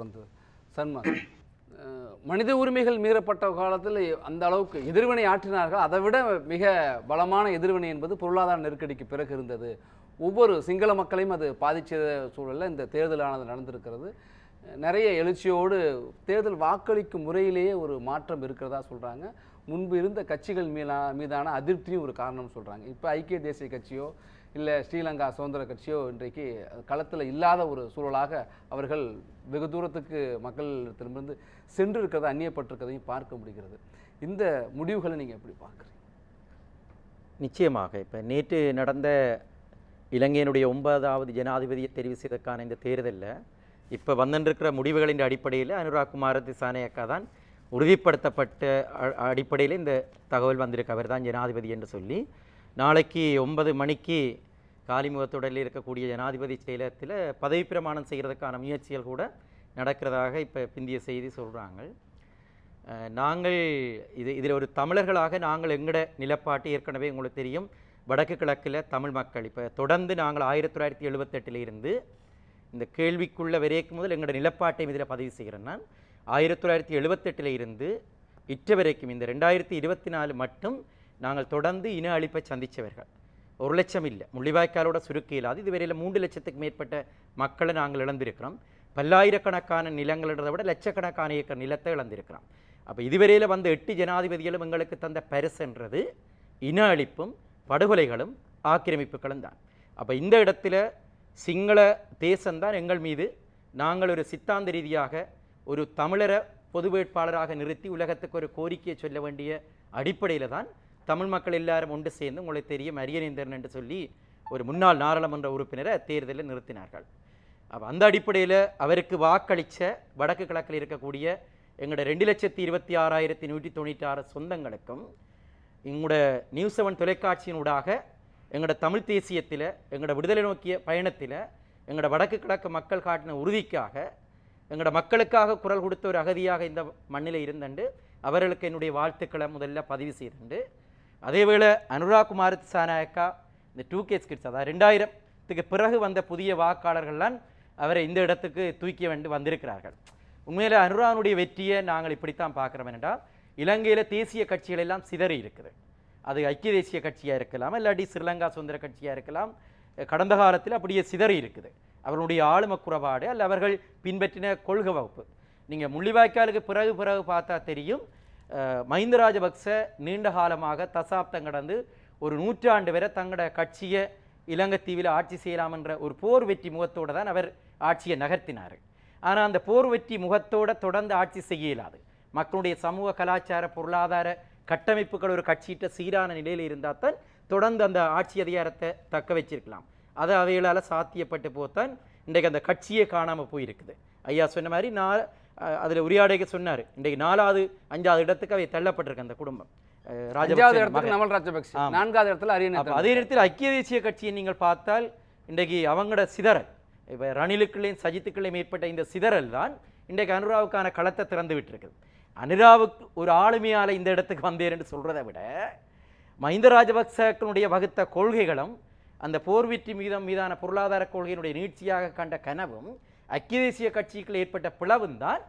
வந்தது சன்மான் மனித உரிமைகள் மீறப்பட்ட காலத்தில் அந்த அளவுக்கு எதிர்வினை ஆற்றினார்கள். அதை விட மிக பலமான எதிர்வினை என்பது பொருளாதார நெருக்கடிக்கு பிறகு இருந்தது. ஒவ்வொரு சிங்கள மக்களையும் அது பாதிச்ச சூழலில் இந்த தேர்தலானது நடந்திருக்கிறது. நிறைய எழுச்சியோடு தேர்தல் வாக்களிக்கும் முறையிலேயே ஒரு மாற்றம் இருக்கிறதா சொல்கிறாங்க முன்பு இருந்த கட்சிகள் மீதான அதிருப்தியும் ஒரு காரணம் சொல்கிறாங்க இப்போ ஐக்கிய தேசிய கட்சியோ இல்லை ஸ்ரீலங்கா சுதந்திர கட்சியோ இன்றைக்கு களத்தில் இல்லாத ஒரு சூழலாக அவர்கள் வெகு தூரத்துக்கு மக்களிடத்திலிருந்து சென்று இருக்கிறத அந்நியப்பட்டிருக்கிறதையும் பார்க்க முடிகிறது. இந்த முடிவுகளை நீங்கள் எப்படி பார்க்குறீங்க? நிச்சயமாக. இப்போ நேற்று நடந்த இலங்கையினுடைய ஒன்பதாவது ஜனாதிபதியை தெரிவு செய்ததற்கான இந்த தேர்தலில் இப்போ வந்துருக்கிற முடிவுகளின் அடிப்படையில் அனுராக் குமார திசானயக்கா தான் உறுதிப்படுத்தப்பட்ட அடிப்படையில் இந்த தகவல் வந்திருக்கு. அவர் தான் ஜனாதிபதி என்று சொல்லி நாளைக்கு ஒன்பது மணிக்கு காலிமுகத்துடலில் இருக்கக்கூடிய ஜனாதிபதி செயலகத்தில் பதவி பிரமாணம் செய்கிறதுக்கான முயற்சிகள் கூட நடக்கிறதாக இப்போ பிந்திய செய்தி சொல்கிறாங்க நாங்கள் இது இதில் ஒரு தமிழர்களாக நாங்கள் எங்களோட நிலப்பாட்டு ஏற்கனவே உங்களுக்கு தெரியும். வடக்கு கிழக்கில் தமிழ் மக்கள். இப்போ தொடர்ந்து நாங்கள் ஆயிரத்தி தொள்ளாயிரத்தி எழுபத்தெட்டில் இருந்து இந்த கேள்விக்குள்ள வரைக்கும் முதல் எங்களோட நிலப்பாட்டை இதில் பதிவு செய்கிறேன் நான். ஆயிரத்தி தொள்ளாயிரத்தி எழுபத்தெட்டில் இருந்து இற்ற வரைக்கும் இந்த ரெண்டாயிரத்தி இருபத்தி நாலு மட்டும் நாங்கள் தொடர்ந்து இன அழிப்பை சந்தித்தவர்கள் ஒரு லட்சம் இல்லை. முள்ளிவாய்க்காலோட சுருக்கி இல்லாது இதுவரையில் மூன்று லட்சத்துக்கு மேற்பட்ட மக்களை நாங்கள் இழந்திருக்கிறோம். பல்லாயிரக்கணக்கான நிலங்களதை விட லட்சக்கணக்கான ஏக்கர் நிலத்தை இழந்திருக்கிறோம். அப்போ இதுவரையில் வந்த எட்டு ஜனாதிபதிகளும் எங்களுக்கு தந்த பரிசுன்றது இன அழிப்பும் படுகொலைகளும் ஆக்கிரமிப்புகளும் தான். அப்போ இந்த இடத்துல சிங்கள தேசம்தான் எங்கள் மீது நாங்கள் ஒரு சித்தாந்த ரீதியாக ஒரு தமிழரை பொது வேட்பாளராக நிறுத்தி உலகத்துக்கு ஒரு கோரிக்கையை சொல்ல வேண்டிய அடிப்படையில் தான் தமிழ் மக்கள் எல்லாரும் ஒன்று சேர்ந்து உங்களுக்கு தெரியும் அரியநேந்திரன் என்று சொல்லி ஒரு முன்னாள் நாடாளுமன்ற உறுப்பினரை தேர்தலில் நிறுத்தினார்கள். அப்போ அந்த அடிப்படையில் அவருக்கு வாக்களித்த வடக்கு கிழக்கில் இருக்கக்கூடிய எங்களோட ரெண்டு லட்சத்தி இருபத்தி ஆறாயிரத்தி நூற்றி தொண்ணூற்றி ஆறு சொந்தங்களுக்கும் எங்களோட நியூஸ் செவன் தொலைக்காட்சியினூடாக எங்களோட தமிழ் தேசியத்தில் எங்களோட விடுதலை நோக்கிய பயணத்தில் எங்களோட வடக்கு கிழக்கு மக்கள் காட்டின உறுதிக்காக எங்களோட மக்களுக்காக குரல் கொடுத்த ஒரு அகதியாக இந்த மண்ணில் இருந்தண்டு அவர்களுக்கு என்னுடைய வாழ்த்துக்களை முதல்ல பதிவு செய்துண்டு அதேவேளை அனுராக் குமார் சாநாயக்கா இந்த டூ கேஸ் கிட்ஸ் அதாவது ரெண்டாயிரத்துக்கு பிறகு வந்த புதிய வாக்காளர்கள்லாம் அவரை இந்த இடத்துக்கு தூக்கி வந்து வந்திருக்கிறார்கள். உண்மையில் அனுரானுடைய வெற்றியை நாங்கள் இப்படித்தான் பார்க்குறோம் என்றால் இலங்கையில் தேசிய கட்சிகள் எல்லாம் சிதறி இருக்குது. அது ஐக்கிய தேசிய கட்சியாக இருக்கலாம் இல்லாட்டி ஸ்ரீலங்கா சுதந்திர கட்சியாக இருக்கலாம் கடந்த காலத்தில் அப்படியே சிதறி இருக்குது. அவர்களுடைய ஆளும குறைபாடு அல்ல அவர்கள் பின்பற்றின கொள்கை வகுப்பு. நீங்கள் முள்ளிவாய்க்காலுக்கு பிறகு பிறகு பார்த்தா தெரியும் மஹிந்த ராஜபக்ச நீண்ட காலமாக தசாப்தம் கடந்து ஒரு நூற்றாண்டு வரை தங்களோட கட்சியை இலங்கைத்தீவில் ஆட்சி செய்யலாம் என்ற ஒரு போர் வெற்றி முகத்தோடு தான் அவர் ஆட்சியை நகர்த்தினார். ஆனால் அந்த போர் வெற்றி முகத்தோடு தொடர்ந்து ஆட்சி செய்ய இயலாது. மக்களுடைய சமூக கலாச்சார பொருளாதார கட்டமைப்புகள் ஒரு கட்சியிட்ட சீரான நிலையில் இருந்தால் தான் தொடர்ந்து அந்த ஆட்சி அதிகாரத்தை தக்க வச்சிருக்கலாம். அது அவைகளால் சாத்தியப்பட்டு போத்தான் இன்றைக்கு அந்த கட்சியே காணாமல் போயிருக்குது. ஐயா சொன்ன மாதிரி நான் அதில் உரையாடைக்கு சொன்னார். இன்றைக்கு நாலாவது அஞ்சாவது இடத்துக்கு அவை தள்ளப்பட்டிருக்கு அந்த குடும்பம். ராஜபக்சே. நான்காவது இடத்துல அதே நேரத்தில் ஐக்கிய தேசிய கட்சியை நீங்கள் பார்த்தால் இன்றைக்கு அவங்களோட சிதறல் இப்போ ரணிலுக்குள்ளேயும் சஜித்துக்குள்ளேயும் ஏற்பட்ட இந்த சிதறல் தான் இன்றைக்கு அனுராவுக்கான களத்தை திறந்து விட்டிருக்குது. அனுராவுக்கு ஒரு ஆளுமையால் இந்த இடத்துக்கு வந்தேன் என்று சொல்றதை விட மஹிந்த ராஜபக்சனுடைய வகுத்த கொள்கைகளும் அந்த போர் வெற்றி மீதம் மீதான பொருளாதார கொள்கையினுடைய நீட்சியாக கண்ட கனவும் ஐக்கிய தேசிய கட்சிக்குள் ஏற்பட்ட பிளவும் தான்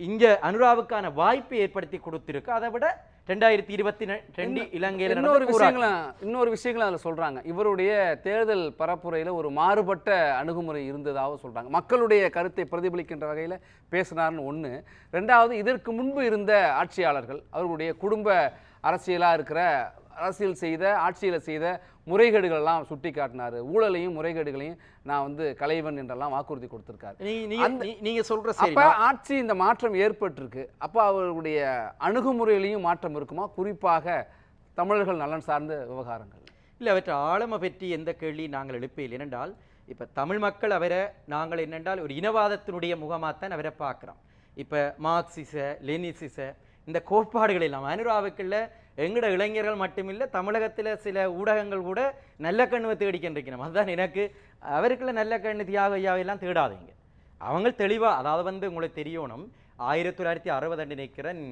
இங்க அனுராவுக்கான வாய்ப்பை ஏற்படுத்தி கொடுத்திருக்கு. அதை விட ரெண்டாயிரத்தி இருபத்தி ரெண்டு இலங்கையில் இன்னொரு. விஷயங்களும் இன்னொரு விஷயங்களும் அதில் சொல்றாங்க. இவருடைய தேர்தல் பரப்புரையில் ஒரு மாறுபட்ட அணுகுமுறை இருந்ததாக சொல்றாங்க. மக்களுடைய கருத்தை பிரதிபலிக்கின்ற வகையில் பேசினார்னு ஒன்று ரெண்டாவது இதற்கு முன்பு இருந்த ஆட்சியாளர்கள் அவர்களுடைய குடும்ப அரசியலாக இருக்கிற அரசியல் செய்த ஆட்சியில் செய்த முறைகேடுகள் எல்லாம் சுட்டி காட்டினாரு ஊழலையும் முறைகேடுகளையும் நான் வந்து கலைவன் என்றெல்லாம் வாக்குறுதி கொடுத்திருக்காரு. நீ- நீங்க நீ- நீங்க சொல்ற சரி அப்ப ஆட்சி இந்த மாற்றம் ஏற்பட்டிருக்கு. அப்ப அவர்களுடைய அணுகுமுறையிலையும் மாற்றம் இருக்குமா? குறிப்பாக தமிழர்கள் நலன் சார்ந்த விவகாரங்கள். இல்லை அவற்றை ஆழமை பற்றி எந்த கேள்வி நாங்கள் எழுப்பையில் ஏனென்றால் இப்போ தமிழ் மக்கள் அவரை நாங்கள் என்னென்றால் ஒரு இனவாதத்தினுடைய முகமாகத்தான் அவரை பார்க்குறோம். இப்போ மார்க்சிச லெனிசிச இந்த கோட்பாடுகள் இல்லாமல் அனுராவுக்குள்ள எங்கட இளைஞர்கள் மட்டுமில்லை தமிழகத்தில் சில ஊடகங்கள் கூட நல்ல கண்ணுவை தேடிக்கின்றிருக்கணும் அதுதான் எனக்கு அவருக்குள்ள நல்ல கண்ணு தியாக ஐயாவெல்லாம் தேடாதீங்க. அவங்க தெளிவாக அதாவது வந்து உங்களுக்கு தெரியணும் ஆயிரத்தி தொள்ளாயிரத்தி அறுபது நிற்கிறேன்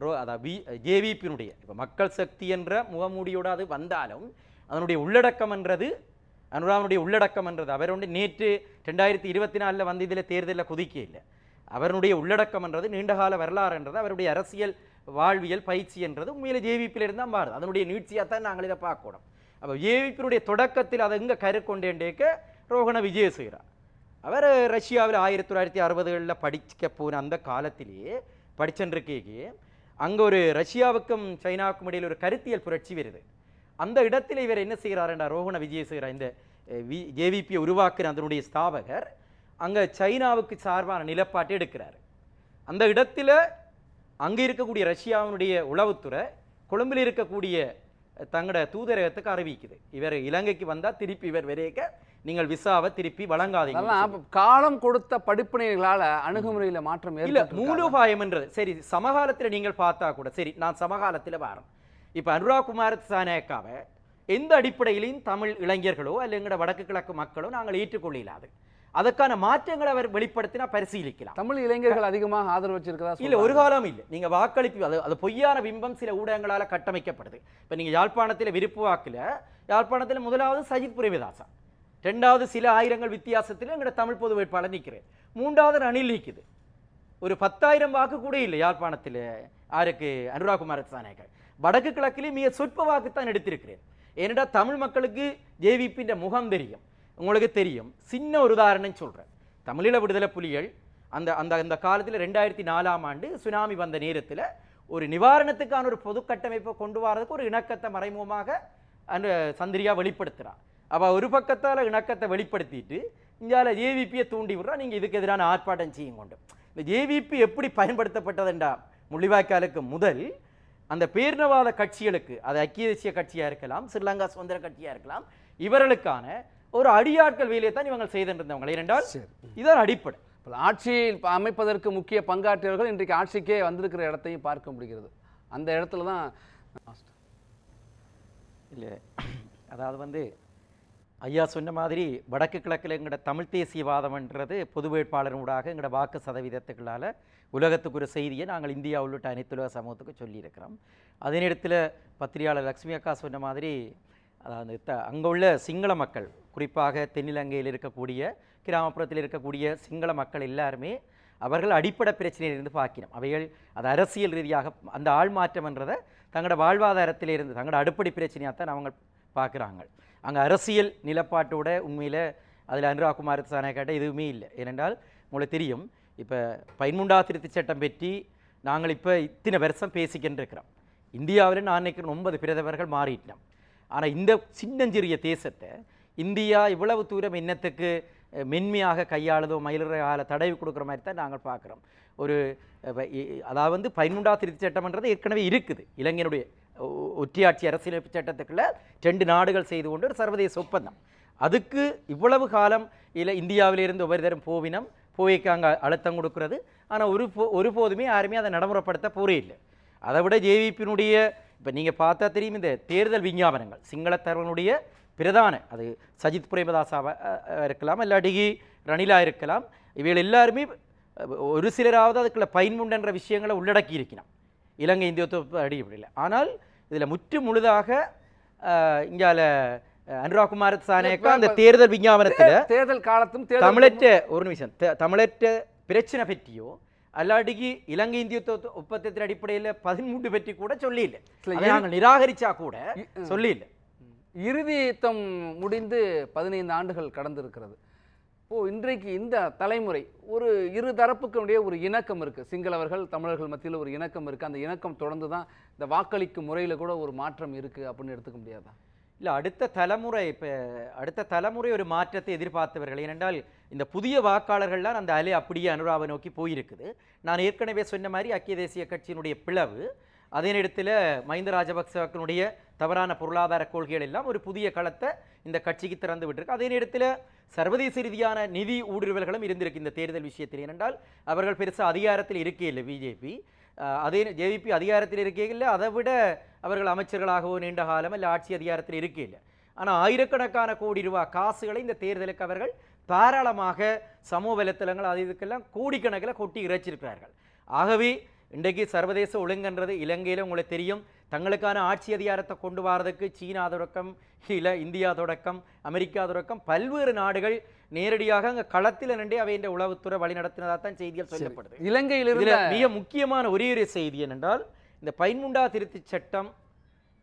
ரோ அதாவது வி ஜேவிபியினுடைய இப்போ மக்கள் சக்தி என்ற முகமூடியோடு அது வந்தாலும் அதனுடைய உள்ளடக்கம் என்றது அனுராவனுடைய உள்ளடக்கம் என்றது அவர் நேற்று ரெண்டாயிரத்தி இருபத்தி நாலில் வந்து இதில் தேர்தலில் குதிக்க இல்லை அவருடைய உள்ளடக்கம் என்றது நீண்டகால வரலாறு என்றது அவருடைய அரசியல் வாழ்வியல் பயிற்சி என்றது உண்மையிலே ஜேவிபியிலிருந்து தான் மாறுது. அதனுடைய நீட்சியாக தான் நாங்கள் இதை பார்க்கணும். அப்போ ஜேவிபியினுடைய தொடக்கத்தில் அதை இங்கே கரு கொண்டேண்டேக்க ரோகண விஜயசீரா அவர் ரஷ்யாவில் ஆயிரத்தி தொள்ளாயிரத்தி அறுபதுகளில் படிக்க போன அந்த காலத்திலேயே படிச்சென்றிருக்கே அங்கே ஒரு ரஷ்யாவுக்கும் சைனாவுக்கும் இடையில் ஒரு கருத்தியல் புரட்சி வருது. அந்த இடத்தில் இவர் என்ன செய்கிறாருண்டா ரோகண விஜயசீரா இந்த வி ஜேவிபியை உருவாக்குற அதனுடைய ஸ்தாபகர் அங்கே சைனாவுக்கு சார்பான நிலப்பாட்டை எடுக்கிறார். அந்த இடத்துல அங்கே இருக்கக்கூடிய ரஷ்யாவினுடைய உளவுத்துறை கொழும்பில் இருக்கக்கூடிய தங்களோட தூதரகத்துக்கு அறிவிக்குது. இவர் இலங்கைக்கு வந்தால் திருப்பி இவர் வரைக்க நீங்கள் விசாவை திருப்பி வழங்காதீங்க. காலம் கொடுத்த படிப்பினைகளால அணுகுமுறையில மாற்றம் இல்ல ஏற்பட்டு மூலோபாயம்ன்றது சரி சமகாலத்துல நீங்கள் பார்த்தா கூட சரி நான் சமகாலத்துல வரேன் இப்ப அனுராக் குமார் சானேக்காவை எந்த அடிப்படையிலையும் தமிழ் இளைஞர்களோ அல்ல எங்கட வடக்கு கிழக்கு மக்களோ நாங்கள் ஏற்றுக்கொள்ள இயலாது அதற்கான மாற்றங்களை அவர் வெளிப்படுத்தினா பரிசீலிக்கலாம். தமிழ் இளைஞர்கள் அதிகமாக ஆதரவு வச்சிருக்கதா இல்ல ஒரு காலம் இல்ல. நீங்க வாக்களிப்பு அது அது பொய்யான பிம்பம் சில ஊடகங்களால கட்டமைக்கப்படுது. இப்ப நீங்க யாழ்ப்பாணத்துல விருப்பு வாக்குல யாழ்ப்பாணத்துல முதலாவது சஜித் பிரேமதாசா ரெண்டாவது சில ஆயிரங்கள் வித்தியாசத்தில் எங்கட தமிழ் பொது வேட்பாளர் நிற்கிறேன் மூன்றாவது ரணில் நிற்குது ஒரு பத்தாயிரம் வாக்கு கூட இல்லை யாழ்ப்பாணத்தில் யாருக்கு? அனுராக் குமார் சானேக்கர் வடக்கு கிழக்கிலே மிக சொற்ப வாக்குத்தான் எடுத்திருக்கிறேன் ஏனென்றா தமிழ் மக்களுக்கு ஜேவிபின்ற முகம் தெரியும். உங்களுக்கு தெரியும். சின்ன ஒரு உதாரணம் சொல்கிறேன் தமிழீழ விடுதலை புலிகள் அந்த அந்த அந்த காலத்தில் ரெண்டாயிரத்தி நாலாம் ஆண்டு சுனாமி வந்த நேரத்தில் ஒரு நிவாரணத்துக்கான ஒரு பொது கட்டமைப்பை கொண்டு வரதுக்கு ஒரு இணக்கத்தை மறைமுகமாக அந்த சந்திரியா வெளிப்படுத்துகிறான் அவள் ஒரு பக்கத்தால் இணக்கத்தை வெளிப்படுத்திட்டு இந்தியாவில் ஜேவிபியை தூண்டி விடுறா. நீங்கள் இதுக்கு எதிரான ஆர்ப்பாட்டம் செய்யும் கொண்டு. இந்த ஜேவிபி எப்படி பயன்படுத்தப்பட்டதுண்டா முள்ளிவாய்க்காலுக்கு முதல் அந்த பேரினவாத கட்சிகளுக்கு அது ஐக்கிய தேசிய கட்சியாக இருக்கலாம் ஸ்ரீலங்கா சுதந்திர கட்சியாக இருக்கலாம் இவர்களுக்கான ஒரு அடியாட்கள் வேலையை தான் இவங்க செய்திருந்தவங்க சரி. இதுதான் அடிப்படை. ஆட்சியில் அமைப்பதற்கு முக்கிய பங்காற்றியவர்கள் இன்றைக்கு ஆட்சிக்கே வந்திருக்கிற இடத்தையும் பார்க்க முடிகிறது. அந்த இடத்துல தான் இல்லை அதாவது வந்து ஐயா சொன்ன மாதிரி வடக்கு கிழக்கில் எங்களோட தமிழ் தேசியவாதம்ன்றது பொது வேட்பாளர்களூடாக எங்களோட வாக்கு சதவீதத்துக்களால் உலகத்துக்கு ஒரு செய்தியை நாங்கள் இந்தியா உள்ளிட்ட அனைத்துலக சமூகத்துக்கு சொல்லியிருக்கிறோம். அதே நேரத்தில் பத்திரிகையாளர் லக்ஷ்மி அக்கா சொன்ன மாதிரி அதாவது த அங்கே உள்ள சிங்கள மக்கள் குறிப்பாக தென்னிலங்கையில் இருக்கக்கூடிய கிராமப்புறத்தில் இருக்கக்கூடிய சிங்கள மக்கள் எல்லாருமே அவர்கள் அடிப்படை பிரச்சனையிலிருந்து பார்க்கணும் அவைகள் அது அரசியல் ரீதியாக அந்த ஆள் மாற்றம்ன்றதை தங்களோட வாழ்வாதாரத்திலிருந்து தங்களோட அடிப்படை பிரச்சனையாக தான் அவங்க பார்க்குறாங்க அங்கே அரசியல் நிலப்பாட்டோட உண்மையில் அதில் அனுராக் குமார் சானேக்காட்ட எதுவுமே இல்லை. ஏனென்றால் உங்களுக்கு தெரியும் இப்போ பதிமூன்றா திருத்தி சட்டம் பற்றி நாங்கள் இப்போ இத்தனை வருஷம் பேசிக்கிட்டு இருக்கிறோம் இந்தியாவில் நான் நினைக்கிறேன் ஒன்பது பிரதமர்கள் மாறிட்டோம். ஆனால் இந்த சின்னஞ்சிறிய தேசத்தை இந்தியா இவ்வளவு தூரம் இன்னத்துக்கு மென்மையாக கையாளுதோ மயிலறையால தடவி கொடுக்குற மாதிரி தான் நாங்கள் பார்க்குறோம். ஒரு அதாவது வந்து பதினொன்றாம் திருத்தி சட்டம்ன்றது ஏற்கனவே இருக்குது. இளைஞனுடைய ஒ- அரசியலமைப்பு சட்டத்துக்குள்ள ரெண்டு நாடுகள் செய்து கொண்டு ஒரு சர்வதேச ஒப்பந்தம். அதுக்கு இவ்வளவு காலம் இல்லை இந்தியாவிலிருந்து ஒவ்வொரு தரம் போவினம் போய்க்கு அங்கே அழுத்தம் கொடுக்கறது. ஆனால் ஒரு போ ஒருபோதுமே யாருமே அதை நடைமுறைப்படுத்த போரே இல்லை. அதை விட ஜேவிபியினுடைய இப்போ நீங்கள் பார்த்தா தெரியும் இந்த தேர்தல் விஞ்ஞாபனங்கள். சிங்களத்தரவனுடைய பிரதான அது சஜித் பிரேமதாசாவா இருக்கலாம் இல்லாட்டி ரணிலா இருக்கலாம். இவைகள் எல்லாருமே ஒரு சிலராவது அதுக்குள்ள பயன்முண்டன்ற விஷயங்களை உள்ளடக்கி இருக்கணும் இலங்கை இந்தியத்துவ அடிப்படையில். ஆனால் இதில் முற்று முழுதாக இங்கால அனுராக் குமார் சானேக்கா அந்த தேர்தல் விஞ்ஞாபனத்தில் தேர்தல் காலத்தும் தமிழற்ற ஒரு நிமிஷம் தமிழற்ற பிரச்சனை பற்றியோ பதிமூன்று பற்றி கூட சொல்லி இல்லை சில அதை நாங்கள் நிராகரிச்சா கூட சொல்லி இல்லை இறுதி யுத்தம் முடிந்து பதினைந்து ஆண்டுகள் கடந்திருக்கிறது. ஓ இன்றைக்கு இந்த தலைமுறை ஒரு இரு தரப்புக்குடைய ஒரு இணக்கம் இருக்கு. சிங்களவர்கள் தமிழர்கள் மத்தியில் ஒரு இணக்கம் இருக்கு. அந்த இணக்கம் தொடர்ந்து தான் இந்த வாக்களிக்கும் முறையில கூட ஒரு மாற்றம் இருக்கு அப்படின்னு எடுத்துக்க முடியாதா? இல்லை அடுத்த தலைமுறை இப்போ அடுத்த தலைமுறை ஒரு மாற்றத்தை எதிர்பார்த்தவர்கள். ஏனென்றால் இந்த புதிய வாக்காளர்கள்லாம் அந்த அலை அப்படியே அனுராவை நோக்கி போயிருக்குது. நான் ஏற்கனவே சொன்ன மாதிரி ஐக்கிய தேசிய கட்சியினுடைய பிளவு அதே நேரத்தில் மஹிந்த ராஜபக்சவனுடைய தவறான பொருளாதார கொள்கைகள் எல்லாம் ஒரு புதிய களத்தை இந்த கட்சிக்கு திறந்து விட்டுருக்கு. அதே நேரத்தில் சர்வதேச ரீதியான நிதி ஊடுருவல்களும் இருந்திருக்கு இந்த தேர்தல் விஷயத்தில். ஏனென்றால் அவர்கள் பெருசாக அதிகாரத்தில் இருக்கே இல்லை பிஜேபி. அதே ஜேவிபி அதிகாரத்தில் இருக்கையில் அதை விட அவர்கள் அமைச்சர்களாகவோ நீண்ட காலம் இல்லை ஆட்சி அதிகாரத்தில் இருக்கையில் ஆனால் ஆயிரக்கணக்கான கோடி ரூபா காசுகளை இந்த தேர்தலுக்கு அவர்கள் தாராளமாக சமூக வலைத்தளங்கள் அது இதுக்கெல்லாம் கோடிக்கணக்கில் கொட்டி இறைச்சிருக்கிறார்கள் ஆகவே இன்றைக்கு சர்வதேச ஒழுங்குன்றது இலங்கையில் உங்களுக்கு தெரியும் தங்களுக்கான ஆட்சி அதிகாரத்தை கொண்டு வரதுக்கு சீனா தொடக்கம் இல்லை இந்தியா தொடக்கம் அமெரிக்கா தொடக்கம் பல்வேறு நாடுகள் நேரடியாக அங்கே களத்தில் நின்றே அவையின் உளவுத்துறை வழி நடத்தினதாக தான் செய்திகள் சொல்லப்படுது. இலங்கையில் மிக முக்கியமான ஒரே ஒரு செய்தி என்னென்றால் இந்த பைன்முண்டா திருத்தச் சட்டம்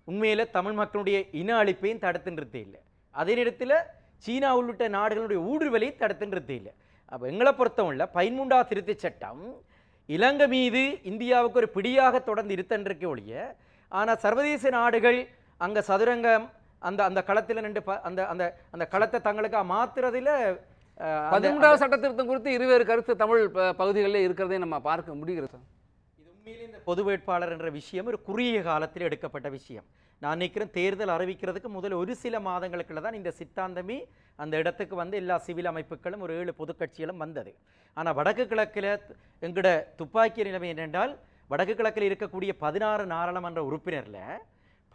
உண்மையில தமிழ் மக்களுடைய இன அழிப்பையும் தடுத்து நிறுத்த இல்லை. அதே நேரத்தில் சீனா உள்ளிட்ட நாடுகளுடைய ஊடுருவலை தடுத்து நிறுத்த இல்லை. அப்போ எங்களை பொறுத்தவரை பைன்முண்டா திருத்தச் சட்டம் இலங்கை மீது இந்தியாவுக்கு ஒரு பிடியாக தொடர்ந்து இருத்தன்றிருக்க ஒழிய ஆனால் சர்வதேச நாடுகள் அங்கே சதுரங்கம் அந்த அந்த களத்தில் நின்று ப- அந்த அந்த அந்த களத்தை தங்களுக்காக மாத்துறதுல பதிமூன்றாவது சட்ட திருத்தம் குறித்து இருவேறு கருத்து தமிழ் ப- பகுதிகளிலே இருக்கிறதை நம்ம பார்க்க முடிகிறது சார். இது உண்மையிலே இந்த பொது வேட்பாளர் என்ற விஷயம் ஒரு குறுகிய காலத்தில் எடுக்கப்பட்ட விஷயம். நான் நினைக்கிறேன் தேர்தல் அறிவிக்கிறதுக்கு முதல் ஒரு சில மாதங்களுக்குள்ள தான் இந்த சித்தாந்தமே அந்த இடத்துக்கு வந்து எல்லா சிவில் அமைப்புகளும் ஒரு ஏழு பொதுக்கட்சிகளும் வந்தது. ஆனால் வடக்கு கிழக்கில் எங்கட துப்பாக்கி நிலைமை என்னென்றால் வடக்கு கிழக்கில் இருக்கக்கூடிய பதினாறு நாடாளுமன்ற உறுப்பினரில்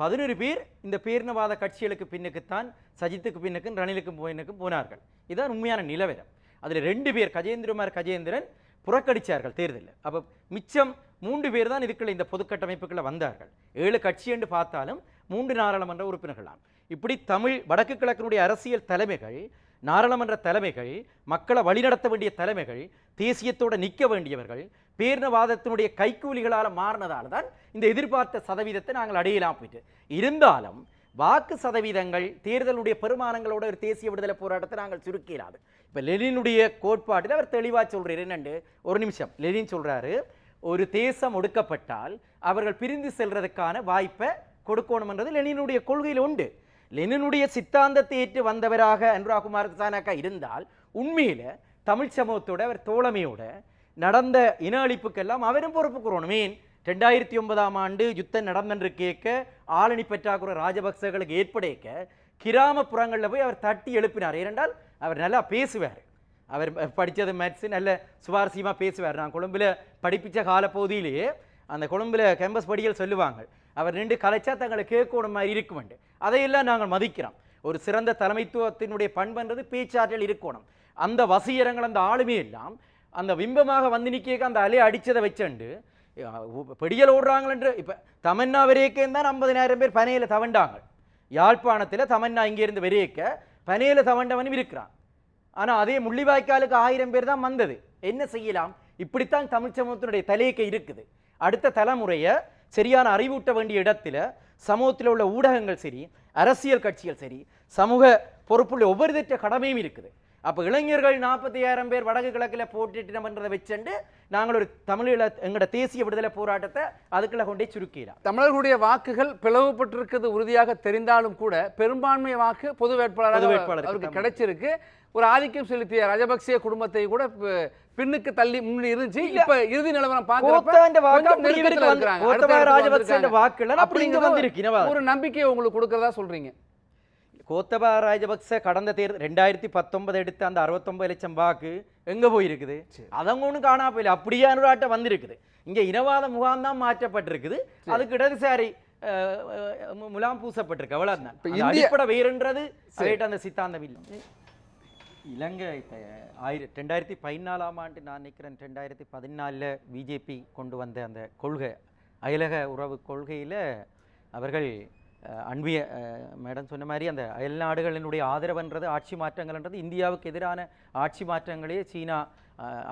பதினொரு பேர் இந்த பேரினவாத கட்சிகளுக்கு பின்னுக்குத்தான் சஜித்துக்கு பின்னுக்கும் ரணிலுக்கும் பின்னுக்கும் போனார்கள். இதுதான் உண்மையான நிலவரம். அதில் ரெண்டு பேர் கஜேந்திரமார் கஜேந்திரன் புறக்கடித்தார்கள் தேர்தலில். அப்போ மிச்சம் மூன்று பேர் தான் இதுக்குள்ள இந்த பொதுக்கட்டமைப்புக்களை வந்தார்கள். ஏழு கட்சி என்று பார்த்தாலும் மூன்று நாடாளுமன்ற உறுப்பினர்களாம். இப்படி தமிழ் வடக்கு கிழக்கினுடைய அரசியல் தலைமைகள் நாடாளுமன்ற தலைமைகள் மக்களை வழிநடத்த வேண்டிய தலைமைகள் தேசியத்தோடு நிற்க வேண்டியவர்கள் பேரினவாதத்தினுடைய கைக்கூலிகளால் மாறினதால் தான் இந்த எதிர்பார்த்த சதவீதத்தை நாங்கள் அடையலாம் போயிட்டு. இருந்தாலும் வாக்கு சதவீதங்கள் தேர்தலுடைய பெருமானங்களோட ஒரு தேசிய விடுதலை போராட்டத்தை நாங்கள் சுருக்கிறாது இப்போ லெனினுடைய கோட்பாட்டில் அவர் தெளிவாக சொல்கிறார் என்னென்று ஒரு நிமிஷம். லெனின் சொல்கிறாரு ஒரு தேசம் ஒடுக்கப்பட்டால் அவர்கள் பிரிந்து செல்றதுக்கான வாய்ப்பை கொடுக்கணும்ன்றது லெனினுடைய கொள்கையில் உண்டு. லெனினுடைய சித்தாந்தத்தை ஏற்று வந்தவராக அனுராகுமார் சானாக்கா இருந்தால் உண்மையில் தமிழ் சமூகத்தோட அவர் தோழமையோட நடந்த இன அழிப்புக்கெல்லாம் அவரும் பொறுப்பு கூறணும். ஏன் ரெண்டாயிரத்தி ஒன்பதாம் ஆண்டு யுத்தம் நடந்தன்று கேட்க ஆளணி பெற்றாக்குற ராஜபக்சர்களுக்கு ஏற்படேக்க கிராமப்புறங்களில் போய் அவர் தட்டி எழுப்பினார். ஏனென்றால் அவர் நல்லா பேசுவார். அவர் படித்தது மேத்ஸு நல்ல சுவாரஸ்யமாக பேசுவார். நான் கொழும்பில் படிப்பிச்ச காலப்பகுதியிலேயே அந்த கொழும்பில் கேம்பஸ் படிகள் சொல்லுவாங்க. அவர் நின்று கலைச்சா தங்களை கேட்கணும் மாதிரி இருக்குமெண்டு. அதையெல்லாம் நாங்கள் மதிக்கிறோம். ஒரு சிறந்த தலைமைத்துவத்தினுடைய பண்புன்றது பேச்சாற்றல் இருக்கணும். அந்த வசீகரங்கள் அந்த ஆளுமே எல்லாம் அந்த பிம்பமாக வந்து நிற்க அந்த அலையை அடிச்சதை வச்சுண்டு பெடியல் ஓடுறாங்களென்று இப்போ தமன்னா வரைக்கும் தான் ஐம்பதினாயிரம் பேர் பனையில் தவண்டாங்க யாழ்ப்பாணத்தில் தமன்னா இங்கேருந்து வரையக்க பனையில் தவண்டவனும் இருக்கிறான் ஆனால் அதே முள்ளிவாய்க்காலுக்கு ஆயிரம் பேர் தான் வந்தது என்ன செய்யலாம் இப்படித்தான் தமிழ் சமூகத்தினுடைய தலையக்கை இருக்குது அடுத்த தலைமுறையை சரியான அறிவூட்ட வேண்டிய இடத்துல சமூகத்தில் உள்ள ஊடகங்கள் சரி அரசியல் கட்சிகள் சரி சமூக பொறுப்புள்ள ஒவ்வொரு திட்ட கடமையும் இருக்குது அப்போ இளைஞர்கள் நாற்பத்தி ஆயிரம் பேர் வடக்கு கிழக்கில் போட்டிட்டோம்ன்றதை வச்சுண்டு நாங்கள் ஒரு தமிழீழ எங்களோட தேசிய விடுதலை போராட்டத்தை அதுக்குள்ள கொண்டே சுருக்கிறோம் தமிழர்களுடைய வாக்குகள் பிளவுபட்டிருக்கிறது உறுதியாக தெரிந்தாலும் கூட பெரும்பான்மை வாக்கு பொது வேட்பாளராக பொது வேட்பாளருக்கு அவருக்கு. கிடைச்சிருக்கு. ஒரு ஆதிக்கம் செலுத்திய ராஜபக்சே குடும்பத்தை கூட பின்னுக்கு தள்ளி முன்னாடி இருந்துச்சு. இப்ப இறுதி நிலவரம் பாக்குறப்ப? ஒரு நம்பிக்கையை உங்களுக்கு கொடுக்கறதா சொல்றீங்க? கோத்தபா ராஜபக்ச கடந்த தேர்தல் ரெண்டாயிரத்தி பத்தொன்பது எடுத்த அந்த அறுபத்தொன்பது லட்சம் வாக்கு எங்க போயிருக்குது? அதங்க ஒன்றும் காணா போயில. அப்படியே அனுராட்ட வந்திருக்குது. இங்க இனவாத முகாம் தான் மாற்றப்பட்டிருக்குது. அதுக்கு இடதுசாரி முலாம் பூசப்பட்டிருக்கு. இந்திய- அடிப்படை வேறுன்றது அந்த சித்தாந்தம் இல்லை இலங்கை ஆயிரம் ரெண்டாயிரத்தி பதினாலாம் ஆண்டு நான் நினைக்கிறேன் ரெண்டாயிரத்தி பதினாலில் பிஜேபி கொண்டு வந்த அந்த கொள்கை அயலக உறவு கொள்கையில் அவர்கள் அன்பிய மேடம் சொன்ன மாதிரி அந்த அயல் நாடுகளினுடைய ஆதரவுன்றது ஆட்சி மாற்றங்கள்ன்றது இந்தியாவுக்கு எதிரான ஆட்சி மாற்றங்களே சீனா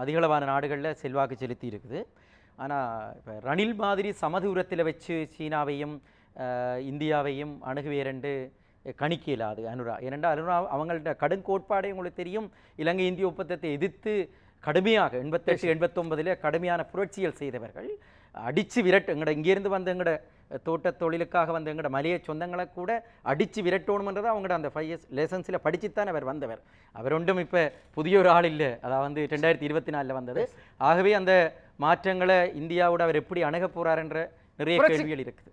அதிகளவான நாடுகளில் செல்வாக்கு செலுத்தி இருக்குது ஆனால் இப்போ ரணில் மாதிரி சமதூரத்தில் வச்சு சீனாவையும் இந்தியாவையும் அணுகுவேரண்டு கணிக்க இயலாது. அனுரா ஏனென்றால் அனுரா அவங்கள்ட்ட கடும் கோட்பாடே உங்களுக்கு தெரியும். இலங்கை இந்திய ஒப்பந்தத்தை எதிர்த்து கடுமையாக எண்பத்தெட்டு எண்பத்தொன்பதில் கடுமையான புரட்சிகள் செய்தவர்கள். அடித்து விரட்டு எங்கட இங்கேருந்து வந்த எங்கட தோட்ட தொழிலுக்காக வந்த எங்கட மலைய சொந்தங்களை கூட அடித்து விரட்டணுமன்றது அவங்கட அந்த ஃபைவ் இயர்ஸ் லெசன்ஸில் படிச்சுத்தான் அவர் வந்தவர். அவர் ஒன்றும் இப்போ புதிய ஒரு ஆள் இல்லை. அதாவது வந்து ரெண்டாயிரத்தி இருபத்தி நாலில் வந்தது. ஆகவே அந்த மாற்றங்களை இந்தியாவோட அவர் எப்படி அணுக போறாருன்ற நிறைய கேள்விகள் இருக்குது.